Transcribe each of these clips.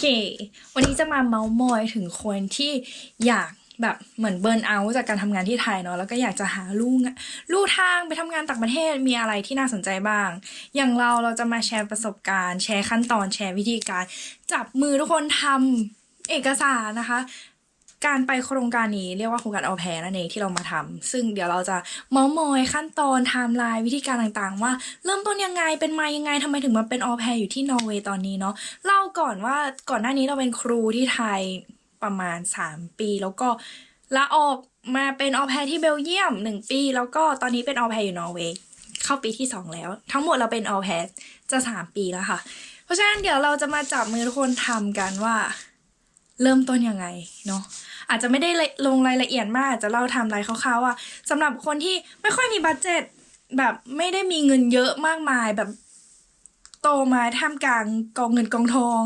เค วันนี้จะมาเมาส์มอยถึงคนที่อยากแบบเหมือนเบิร์นเอาจากการทำงานที่ไทยเนาะแล้วก็อยากจะหาลู่ลู่ทางไปทำงานต่างประเทศมีอะไรที่น่าสนใจบ้าง อย่างเราเราจะมาแชร์ประสบการณ์ แชร์ขั้นตอนแชร์วิธีการ จับมือทุกคนทำเอกสารนะคะ การไปโครงการนี้เรียกว่าโครงการเอาแพรนั่นเองที่เรามาทำซึ่งเดี๋ยวเราจะเมาส์มอยขั้นตอนไทม์ไลน์วิธีการต่างๆ ว่าเริ่มต้นยังไงเป็นมายังไงทำไมถึงมาเป็นออแพรอยู่ที่นอร์เวย์ตอนนี้เนาะเล่าก่อนว่าก่อนหน้านี้เราเป็นครูที่ไทยประมาณ 3 ปี แล้วก็ลาออกมาเป็นออแพรที่เบลเยียม 1 ปี แล้วก็ตอนนี้เป็นออแพรอยู่นอร์เวย์เข้าปีที่ 2 แล้ว ทั้งหมดเราเป็นออแพรจะ 3 ปีแล้วค่ะ เพราะฉะนั้นเดี๋ยวเราจะมาจับมือทุกคนทำกันว่า เริ่มต้นยังไงเนาะ อาจจะไม่ได้ลงรายละเอียดมากอาจจะเล่าไทำลายคร่าวๆว่าสำหรับคนที่ไม่ค่อยมีบัตเจ็ตแบบไม่ได้มีเงินเยอะมากมายแบบโตมาท่ามกลางกองเงินกองทอง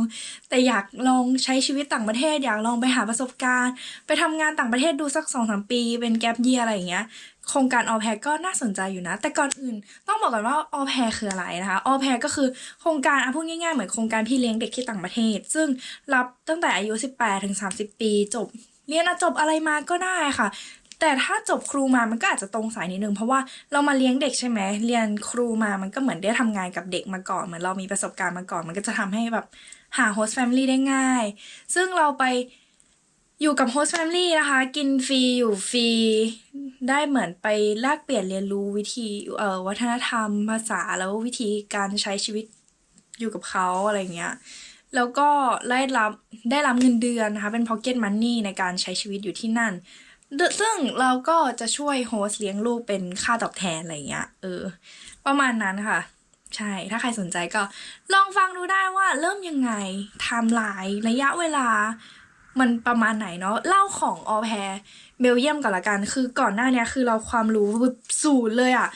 แต่อยากลองใช้ชีวิตต่างประเทศ อยากลองไปหาประสบการณ์ ไปทำงานต่างประเทศดูสักสองสามปี เป็นแกลบเยียอะไรอย่างเงี้ยโครงการออแพรก็น่าสนใจอยู่นะ แต่ก่อนอื่นต้องบอกก่อนว่าออแพรคืออะไรนะคะออแพรก็คือโครงการอะพูดง่ายๆเหมือนโครงการพี่เลี้ยงเด็กที่ต่างประเทศ ซึ่งรับตั้งแต่อายุ 18ถึง30 ปีจบ เรียนจบอะไรมาก็ได้ค่ะ แต่ถ้าจบครูมามันก็อาจจะตรงสายนิดนึงเพราะว่าเรามาเลี้ยงเด็กใช่ไหมเรียนครูมามันก็เหมือนได้ทำงานกับเด็กมาก่อนเหมือนเรามีประสบการณ์มาก่อน มันก็จะทำให้แบบหาโฮสต์แฟมิลี่ได้ง่าย ซึ่งเราไปอยู่กับโฮสต์แฟมิลี่นะคะ กินฟรีอยู่ฟรีได้เหมือนไปแลกเปลี่ยนเรียนรู้วิธีเอ่อวัฒนธรรมภาษาแล้ววิธีการใช้ชีวิตอยู่กับเขาอะไรเงี้ย แล้วก็ได้รับได้รับเงินเดือนนะคะ เป็นพ็อกเก็ตมันนี่ในการใช้ชีวิตอยู่ที่นั่น ซึ่งเราก็จะช่วยโฮสเลี้ยงลูกเป็นค่าตอบแทนอะไรเงี้ยเออ ประมาณนั้นค่ะ ใช่ ถ้าใครสนใจก็ลองฟังดูได้ว่าเริ่มยังไงไทม์ไลน์ระยะเวลามันประมาณไหนเนาะเล่าของออแพรเบลเยียมก่อนละกัน คือก่อนหน้านี้คือเราความรู้ศูนย์เลยอะ่ะ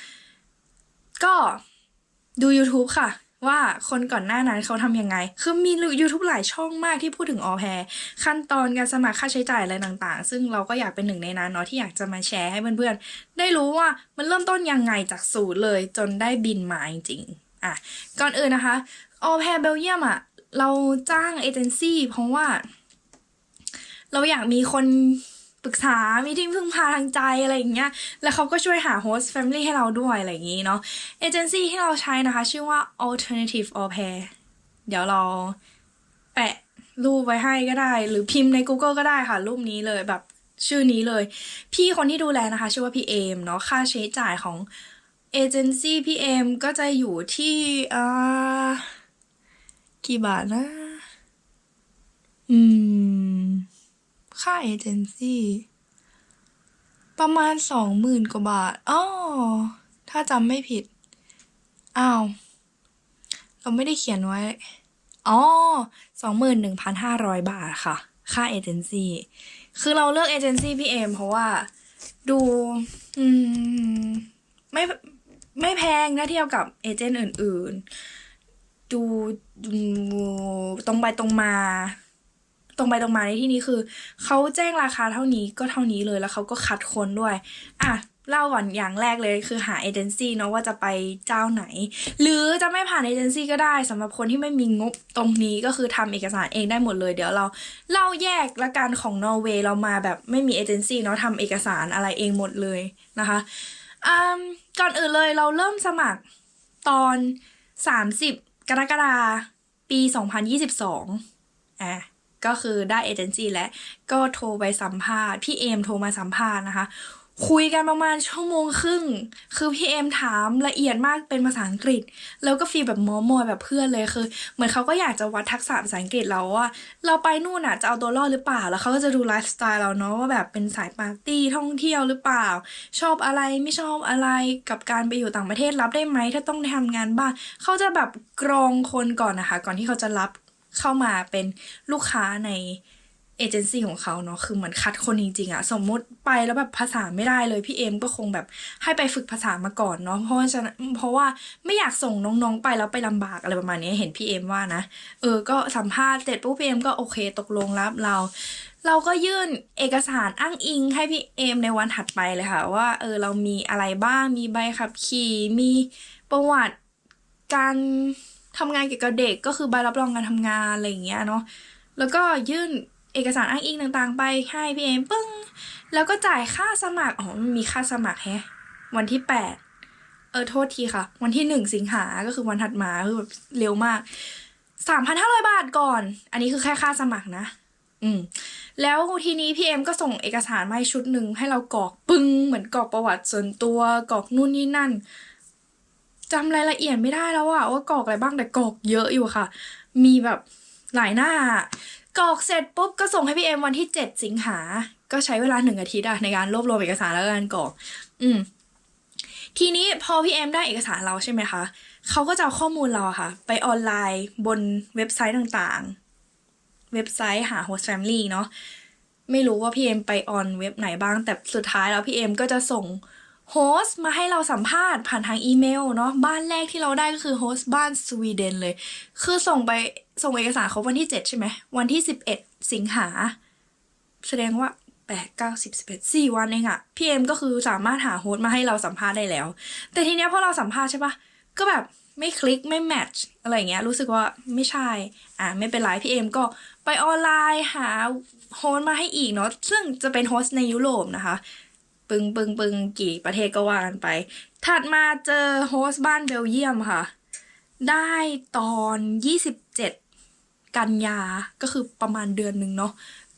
ก็ดู YouTube ค่ะ ว่าคนก่อนหน้านั้นเขาทำยังไง คือมี YouTube หลายช่องมากที่พูดถึงออแพรขั้นตอนการสมัครค่าใช้จ่ายอะไรต่างๆ ซึ่งเราก็อยากเป็นหนึ่งในนั้นเนาะที่อยากจะมาแชร์ให้เพื่อนๆ ได้รู้ว่ามันเริ่มต้นยังไงจากศูนย์เลยจนได้บินมาจริงๆอะก่อนอื่นนะคะออแพรเบลเยียมอะเราจ้างเอเจนซี่เพราะว่า เราอยากมีคน รึกษามีที่พึ่งพาทางใจอะไรอย่างเงี้ย แล้วเขาก็ช่วยหาโฮสต์แฟมิลี่ให้เราด้วยอะไรอย่างงี้เนาะเอเจนซี่ที่เราใช้นะคะ ชื่อว่า alternative au pair เดี๋ยวเราแปะรูปไว้ให้ก็ได้ หรือพิมพ์ใน Google ก็ได้ค่ะ รูปนี้เลยแบบชื่อนี้เลย พี่คนที่ดูแลนะคะ ชื่อว่าพี่เอมเนาะค่าใช้จ่ายของเอเจนซี่พี่เอมก็จะอยู่ที่อ่ากี่บาทนะ อืม ค่าเอเจนซี่ประมาณสองหมื่นกว่าบาทอ๋อถ้าจำไม่ผิด อ้าว เราไม่ได้เขียนไว้ อ๋อสองหมื่นหนึ่งพันห้าร้อยบาทค่ะ ค่าเอเจนซี่ คือเราเลือกเอเจนซี่พี่เอมเพราะว่า ดู อืม ไม่ ไม่แพงถ้าเทียบกับเอเจนต์อื่น ๆ ดูดูตรงไปตรงมา ตรงไปตรงมาในที่นี้คือเขาแจ้งราคาเท่านี้ก็เท่านี้เลยแล้วเขาก็คัดคนด้วย อะเล่าก่อนอย่างแรกเลยคือหาเอเจนซี่เนาะว่าจะไปเจ้าไหน หรือจะไม่ผ่านเอเจนซี่ก็ได้สำหรับคนที่ไม่มีงบตรงนี้ก็คือทำเอกสารเองได้หมดเลยเดี๋ยวเราเล่าแยกละกันของนอร์เวย์เรามาแบบไม่มีเอเจนซี่เนาะทำเอกสารอะไรเองหมดเลยนะคะอืมก่อนอื่นเลยเราเริ่มสมัครตอน 30 กรกฎาคมปี 2022อะ ก็คือได้เอเจนซี่และก็โทรไปสัมภาษณ์พี่เอมโทรมาสัมภาษณ์นะคะ คุยกันประมาณชั่วโมงครึ่ง คือพี่เอมถามละเอียดมากเป็นภาษาอังกฤษ แล้วก็ฟีลแบบมอมอยแบบเพื่อนเลยคือ เหมือนเขาก็อยากจะวัดทักษะภาษาอังกฤษเราว่า เราไปนู่นอะจะเอาตัวรอดหรือเปล่า แล้วเขาก็จะดูไลฟ์สไตล์เราเนาะว่าแบบเป็นสายปาร์ตี้ท่องเที่ยวหรือเปล่า ชอบอะไรไม่ชอบอะไรกับการไปอยู่ต่างประเทศรับได้ไหมถ้าต้องทำงานบ้านเขาจะแบบกรองคนก่อนนะคะ ก่อนที่เขาจะรับ เข้ามาเป็นลูกค้าในเอเจนซี่ของเขาเนาะคือเหมือนคัดคนจริงๆอะสมมุติไปแล้วแบบภาษาไม่ได้เลยพี่เอ็มก็คงแบบให้ไปฝึกภาษามาก่อนเนาะเพราะว่าฉะนั้นเพราะว่าไม่อยากส่งน้องๆไปแล้วไปลำบากอะไรประมาณนี้เห็นพี่เอ็มว่านะเออก็สัมภาษณ์เสร็จปุ๊บพี่เอ็มก็โอเคตกลงรับเรา เราก็ยื่นเอกสารอ้างอิงให้พี่เอมในวันถัดไปเลยค่ะ ว่าเออเรามีอะไรบ้างมีใบขับขี่มีประวัติการ ทำงานเกี่ยวกับเด็กก็คือใบรับรองการทำงานอะไรอย่างเงี้ยเนาะแล้วก็ยื่นเอกสารอ้างอิงต่างๆ ไปให้พี่เอมปึ้ง แล้วก็จ่ายค่าสมัคร อ๋อมันมีค่าสมัครแฮะ วันที่แปดเออโทษทีค่ะ วันที่หนึ่งสิงหา ก็คือวันถัดมาคือแบบเร็วมากสามพันห้าร้อยบาทก่อน อันนี้คือแค่ค่าสมัครนะ อืม แล้วทีนี้พี่เอ็มก็ส่งเอกสารมาชุดหนึ่งให้เรากรอกปึ้งเหมือนกรอกประวัติส่วนตัวกรอกนู่นนี่นั่น จำรายละเอียดไม่ได้แล้วอะว่ากรอกอะไรบ้างแต่กรอกเยอะอยู่ค่ะ มีแบบหลายหน้ากรอกเสร็จปุ๊บก็ส่งให้พี่เอ็มวันที่เจ็ดสิงหา ก็ใช้เวลาหนึ่งอาทิตย์อะในการรวบรวมเอกสารแล้วการกรอก อืม ทีนี้พอพี่เอ็มได้เอกสารเราใช่ไหมคะ เขาก็จะเอาข้อมูลเราอค่ะ ไปออนไลน์บนเว็บไซต์ต่างๆ เว็บไซต์หา host family เนาะ ไม่รู้ว่าพี่เอ็มไปออนเว็บไหนบ้าง แต่สุดท้ายแล้วพี่เอ็มก็จะส่ง โฮสต์มาให้เราสัมภาษณ์ผ่านทางอีเมลเนาะบ้านแรกที่เราได้ก็คือโฮสต์บ้านสวีเดนเลย คือส่งไปส่งเอกสารเขาวันที่ 7 ใช่ไหมวันที่ 11 สิงหา แสดงว่า 8 9 10 11 4 วันเองอะพี่เอ็มก็คือสามารถหาโฮสต์มาให้เราสัมภาษณ์ได้แล้ว แต่ทีเนี้ยพอเราสัมภาษณ์ใช่ปะก็แบบไม่คลิกไม่แมทช์อะไรเงี้ยรู้สึกว่าไม่ใช่ อ่าไม่เป็นไรพี่เอ็มก็ไปออนไลน์หาโฮสต์มาให้อีกเนาะซึ่งจะเป็นโฮสต์ในยุโรปนะคะ ปึงปึงปึงกี่ประเทศก็ว่ากันไป ถัดมาเจอโฮสต์บ้านเบลเยียมค่ะ ได้ตอน 27 กันยา ก็คือประมาณเดือนหนึ่งเนาะ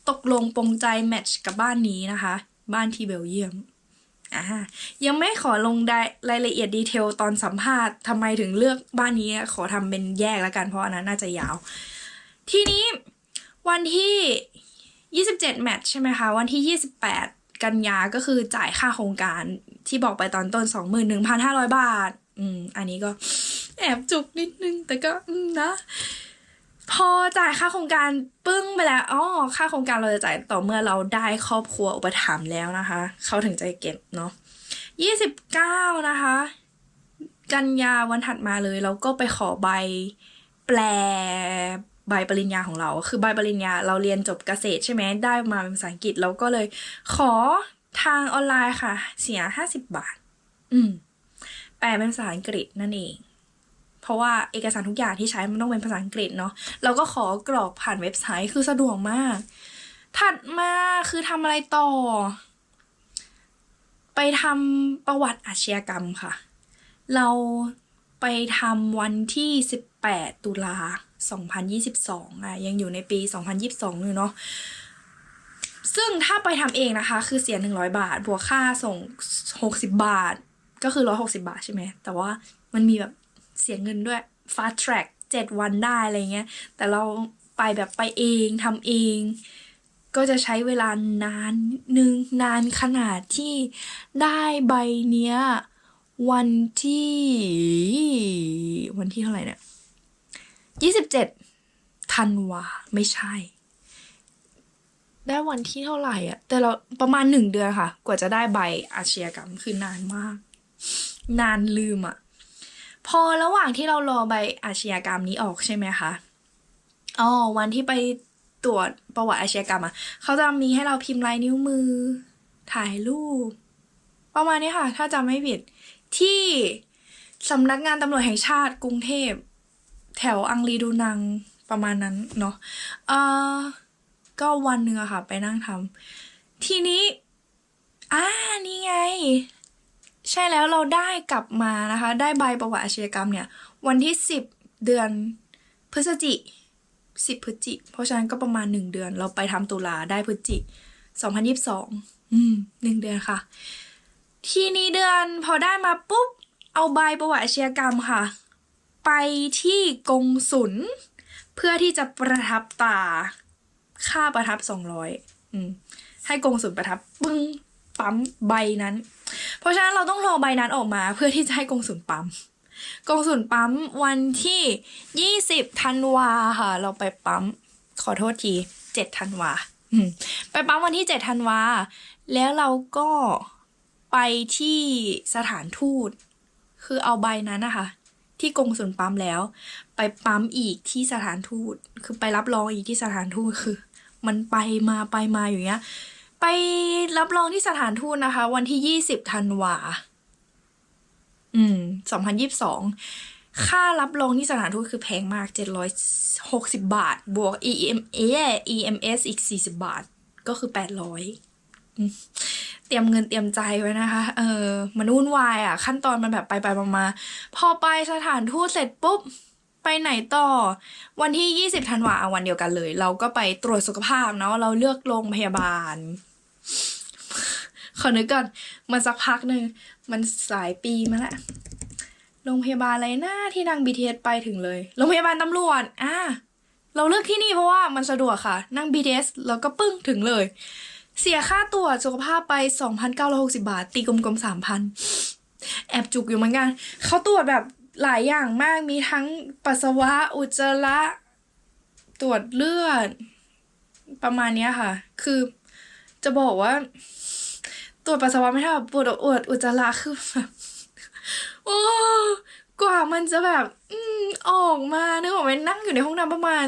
ตกลงปรงใจแมทช์กับบ้านนี้นะคะ บ้านที่เบลเยียมอ่ายังไม่ขอลงไดรายละเอียดดีเทลตอนสัมภาษณ์ทำไมถึงเลือกบ้านนี้ขอทำเป็นแยกแล้วกันเพราะอันนั้นน่าจะยาว ทีนี้วันที่ 27 แมตช์ใช่ไหมคะ วันที่ 28 กันยาก็คือจ่ายค่าโครงการที่บอกไปตอนต้น 21,500 บาท อืม อันนี้ก็แอบจุกนิดนึง แต่ก็นะ พอจ่ายค่าโครงการปึ้งไปแล้วอ๋อค่าโครงการเราจะจ่ายต่อเมื่อเราได้ครอบครัวอุปถัมภ์แล้วนะคะ เขาถึงจะเก็บเนาะยี่สิบเก้านะคะ กันยาวันถัดมาเลย เราก็ไปขอใบแปล ใบปริญญาของเรา คือใบปริญญาเราเรียนจบเกษตรใช่ไหมได้มาเป็นภาษาอังกฤษเราก็เลยขอทางออนไลน์ค่ะ เสียห้าสิบบาท อืม แปลเป็นภาษาอังกฤษนั่นเอง เพราะว่าเอกสารทุกอย่างที่ใช้มันต้องเป็นภาษาอังกฤษเนาะ เราก็ขอกรอกผ่านเว็บไซต์คือสะดวกมาก ถัดมาคือทำอะไรต่อ ไปทำประวัติอาชญากรรมค่ะ เราไปทำวันที่ 18 ตุลา 2022อะยังอยู่ในปี 2022อยู่เนาะซึ่งถ้าไปทำเองนะคะ คือเสีย 100 บาท บวกค่าส่ง 60 บาท ก็คือ 160 บาทใช่ไหม แต่ว่ามันมีแบบเสียเงินด้วย fast track 7 วันได้อะไรเงี้ย แต่เราไปแบบไปเองทำเอง ก็จะใช้เวลานานนึงนานขนาดที่ได้ใบเนี้ย วันที่ วันที่เท่าไหร่เนี่ย ยี่สิบเจ็ดธันวาไม่ใช่ ได้วันที่เท่าไหร่อะแต่เราประมาณหนึ่งเดือนค่ะ กว่าจะได้ใบอาชญากรรมคือนานมาก นานลืมอะพอระหว่างที่เรารอใบอาชญากรรมนี้ออกใช่ไหมคะอ๋อวันที่ไปตรวจประวัติอาชญากรรมอะเขาจะมีให้เราพิมพ์ลายนิ้วมือ ถ่ายรูป ประมาณนี้ค่ะ ถ้าจำไม่ผิด ที่สำนักงานตำรวจแห่งชาติกรุงเทพ แถวอังรีดูนังประมาณนั้นเนาะเอ่อก็วันหนึ่งอะค่ะ ไปนั่งทำทีนี้อ่านี่ไง ใช่แล้วเราได้กลับมานะคะ ได้ใบประวัติอาชญากรรมเนี่ย วันที่สิบเดือนพฤศจิสิบพฤศจิ เพราะฉะนั้นก็ประมาณหนึ่งเดือน เราไปทำตุลาได้พฤศจิสองพันยิบสองอืมหนึ่งเดือนค่ะ ทีนี้เดือนพอได้มาปุ๊บ เอาใบประวัติอาชญากรรมค่ะ ไปที่กงสุลเพื่อที่จะประทับตา ค่าประทับสองร้อยให้กงสุลประทับปึ้งปั๊มใบนั้น เพราะฉะนั้นเราต้องรอใบนั้นออกมาเพื่อที่จะให้กงสุลปั๊มกงสุลปั๊มวันที่ยี่สิบธันวาค่ะ เราไปปั๊ม ขอโทษทีเจ็ดธันวาไปปั๊มวันที่เจ็ดธันวา แล้วเราก็ไปที่สถานทูต คือเอาใบนั้นนะคะ ที่กงสุลปั๊มแล้ว ไปปั๊มอีกที่สถานทูต คือไปรับรองอีกที่สถานทูตคือ มันไปมาไปมาอยู่เงี้ย ไปรับรองที่สถานทูตนะคะ วันที่ยี่สิบธันวาอืมสองพันยิบสองค่ารับรองที่สถานทูตคือแพงมาก 760 บาท บวก EMA EMS อีก 40 บาท ก็คือ 800อืม เตรียมเงินเตรียมใจไว้นะคะ เออมันวุ่นวายอะ ขั้นตอนมันแบบไปไปมามาพอไปสถานทูตเสร็จปุ๊บไปไหนต่อ วันที่ 20ธันวาอวันเดียวกันเลย เราก็ไปตรวจสุขภาพเนาะเราเลือกโรงพยาบาล ขอนึกก่อน มันสักพักหนึ่งมันสายปีมาล้วโรงพยาบาลอะไรนะที่นั่ง BTS ไปถึงเลย โรงพยาบาลตำรวจอ่าเราเลือกที่นี่เพราะว่ามันสะดวกค่ะ นั่ง BTS แล้วก็ปึ้งถึงเลย เสียค่าตรวจสุขภาพไป 2,960 บาท ตีกลมๆ 3,000 แอบจุกอยู่เหมือนกัน เขาตรวจแบบหลายอย่างมาก มีทั้งปัสสาวะ อุจจาระ ตรวจเลือด ประมาณนี้ค่ะ คือจะบอกว่า ตรวจปัสสาวะไม่เท่าปวดอวดอุจจาระคือแบบโอ้กว่ามันจะแบบ อืมออกมาเนึกออกไหมนั่งอยู่ในห้องน้ำประมาณ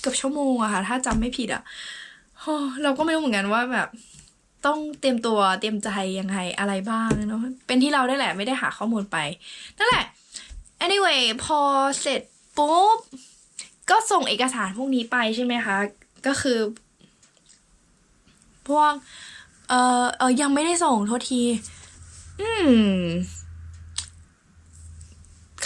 เกือบชั่วโมงอะค่ะ ถ้าจำไม่ผิดอะ เราก็ไม่รู้เหมือนกันว่าแบบ ต้องเตรียมตัวเตรียมใจยังไงอะไรบ้างเนาะเป็นที่เราได้แหละไม่ได้หาข้อมูลไปนั่นแหละ anyway พอเสร็จปุ๊บ ก็ส่งเอกสารพวกนี้ไปใช่ไหมคะ ก็คือ พวก เออเออยังไม่ได้ส่งโทษที อืม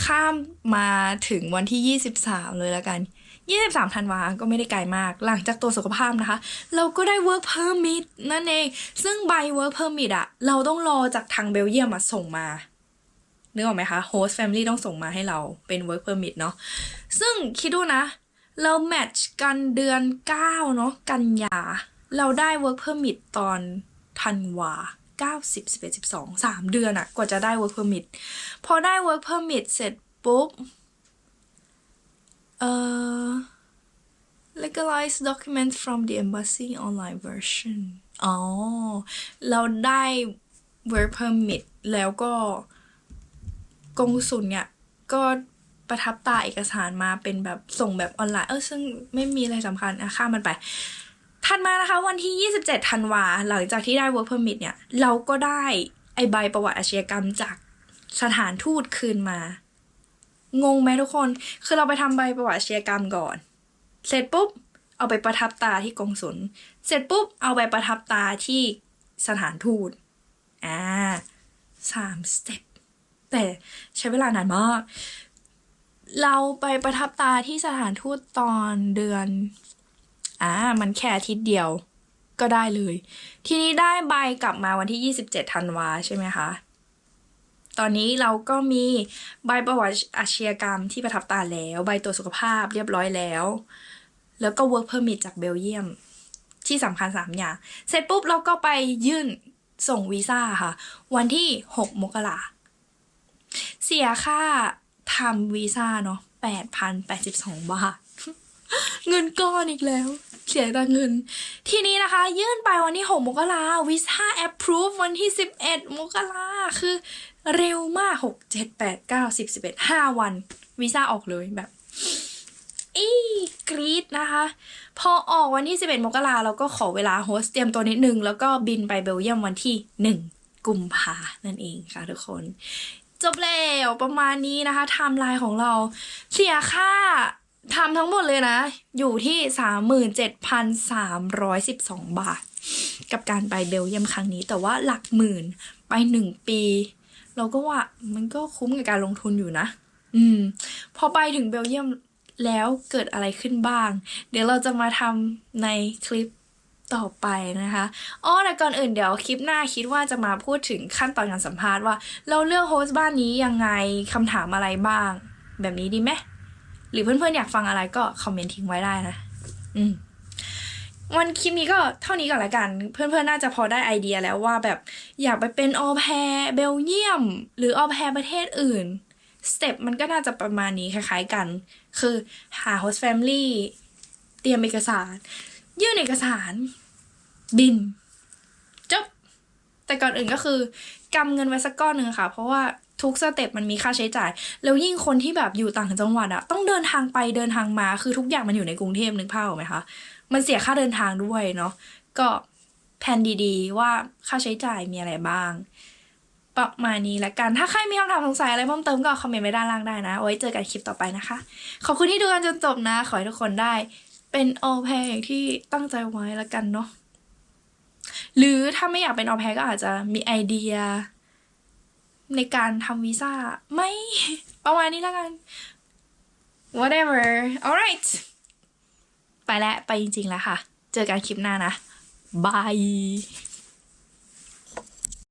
ข้ามมาถึงวันที่23เลยแล้วกัน 23ธันวาก็ไม่ได้ไกลมาก หลังจากตัวสุขภาพนะคะ เราก็ได้ work permit นั่นเอง ซึ่งใบ work permit อะเราต้องรอจากทางเบลเยียมมาส่งมานึกออกไหมคะ host family ต้องส่งมาให้เราเป็น work permit เนาะซึ่งคิดดูนะ เราแมทช์กันเดือน 9 เนาะกันยา เราได้ work permit ตอนธันวา9 10 11 12 3 เดือนอะกว่าจะได้ work permit พอได้ work permit เสร็จปุ๊บ เอ่อ legalize document from the embassy online version อ๋อ เราได้ work permit แล้วก็กงสุลเนี่ย ก็ประทับตาเอกสารมาเป็นแบบส่งแบบออนไลน์ เออซึ่งไม่มีอะไรสำคัญอะข้ามมันไปถัดมานะคะ วันที่ 27 ธันวา หลังจากที่ได้ work permit เนี่ย เราก็ได้ไอใบประวัติอาชญากรรมจากสถานทูตคืนมา งงไหมทุกคน คือเราไปทำใบประวัติอาชญากรรมก่อน เสร็จปุ๊บ เอาไปประทับตาที่กองสุลเสร็จปุ๊บ เอาไปประทับตาที่สถานทูต อ่าสามสเต็ป แต่ใช้เวลานานมาก เราไปประทับตาที่สถานทูตตอนเดือน อ่า มันแค่อาทิตย์เดียวก็ได้เลย ทีนี้ได้ใบกลับมาวันที่ 27ธันวาใช่ไหมคะ ตอนนี้เราก็มีใบประวัติอาชญากรรมที่ประทับตาแล้ว ใบตรวจสุขภาพเรียบร้อยแล้ว แล้วก็ work permit จากเบลเยียม ที่สำคัญ 3 อย่าง เสร็จปุ๊บเราก็ไปยื่นส่งวีซ่าค่ะ วันที่ 6 มกราเสียค่าทำวีซ่าเนาะ8,082 บาท เงินก้อนอีกแล้ว เสียแต่เงิน ทีนี้นะคะ ยื่นไปวันที่ 6 มกราวีซ่า approve วันที่ 11 มกราคือ เร็วมาก6 7 8 9 10 11 5วันวีซ่าออกเลยแบบอีกรีดนะคะ พอออกวันที่ 11 มกราเราก็ขอเวลาโฮสเตรียมตัวนิดนึง แล้วก็บินไปเบลเยียมวันที่ 1 กุมภานั่นเองค่ะทุกคน จบแล้วประมาณนี้นะคะไทม์ไลน์ของเราเสียค่าทำทั้งหมดเลยนะ อยู่ที่ 37,312 บาท กับการไปเบลเยียมครั้งนี้ แต่ว่าหลักหมื่นไปหนึ่งปี เราก็ว่ามันก็คุ้มกับการลงทุนอยู่นะ อืม พอไปถึงเบลเยียมแล้วเกิดอะไรขึ้นบ้าง เดี๋ยวเราจะมาทำในคลิปต่อไปนะคะอ๋อแต่ก่อนอื่นเดี๋ยวคลิปหน้าคิดว่าจะมาพูดถึงขั้นตอนการสัมภาษณ์ว่า เราเลือกโฮสต์บ้านนี้ยังไงคำถามอะไรบ้าง แบบนี้ดีไหมหรือเพื่อนๆอยากฟังอะไรก็คอมเมนต์ทิ้งไว้ได้นะ อืม วันคลิปนี้ก็เท่านี้ก่อนละกัน เพื่อนๆ น่าจะพอได้ไอเดียแล้วว่าแบบอยากไปเป็นออแพรเบลเยียม หรือออแพรประเทศอื่นสเต็ปมันก็น่าจะประมาณนี้คล้ายๆกัน คือหาโฮสต์แฟมลี่เตรียมเอกสาร ยื่นเอกสาร บินจบแต่ก่อนอื่นก็คือกำเงินไว้สักก้อนหนึ่งค่ะ เพราะว่าทุกสเต็ปมันมีค่าใช้จ่าย แล้วยิ่งคนที่แบบอยู่ต่างจังหวัดอะต้องเดินทางไปเดินทางมาคือทุกอย่างมันอยู่ในกรุงเทพนึกภาพออกไหมคะ มันเสียค่าเดินทางด้วยเนาะก็แผนดีๆ ว่าค่าใช้จ่ายมีอะไรบ้าง ประมาณนี้ละกัน ถ้าใครมีคำถามสงสัยอะไรเพิ่มเติมก็คอมเมนต์ไว้ด้านล่างได้นะ ไว้เจอกันคลิปต่อไปนะคะ ขอบคุณที่ดูกันจนจบนะ ขอให้ทุกคนได้เป็นออแพอย่างที่ตั้งใจไว้ละกันเนาะหรือถ้าไม่อยากเป็นออแพก็อาจจะมีไอเดีย ในการทำวีซ่า ไม่ ประมาณนี้ละกัน whatever alright ไปแล้วไปจริงๆแล้วค่ะ เจอกันคลิปหน้านะบาย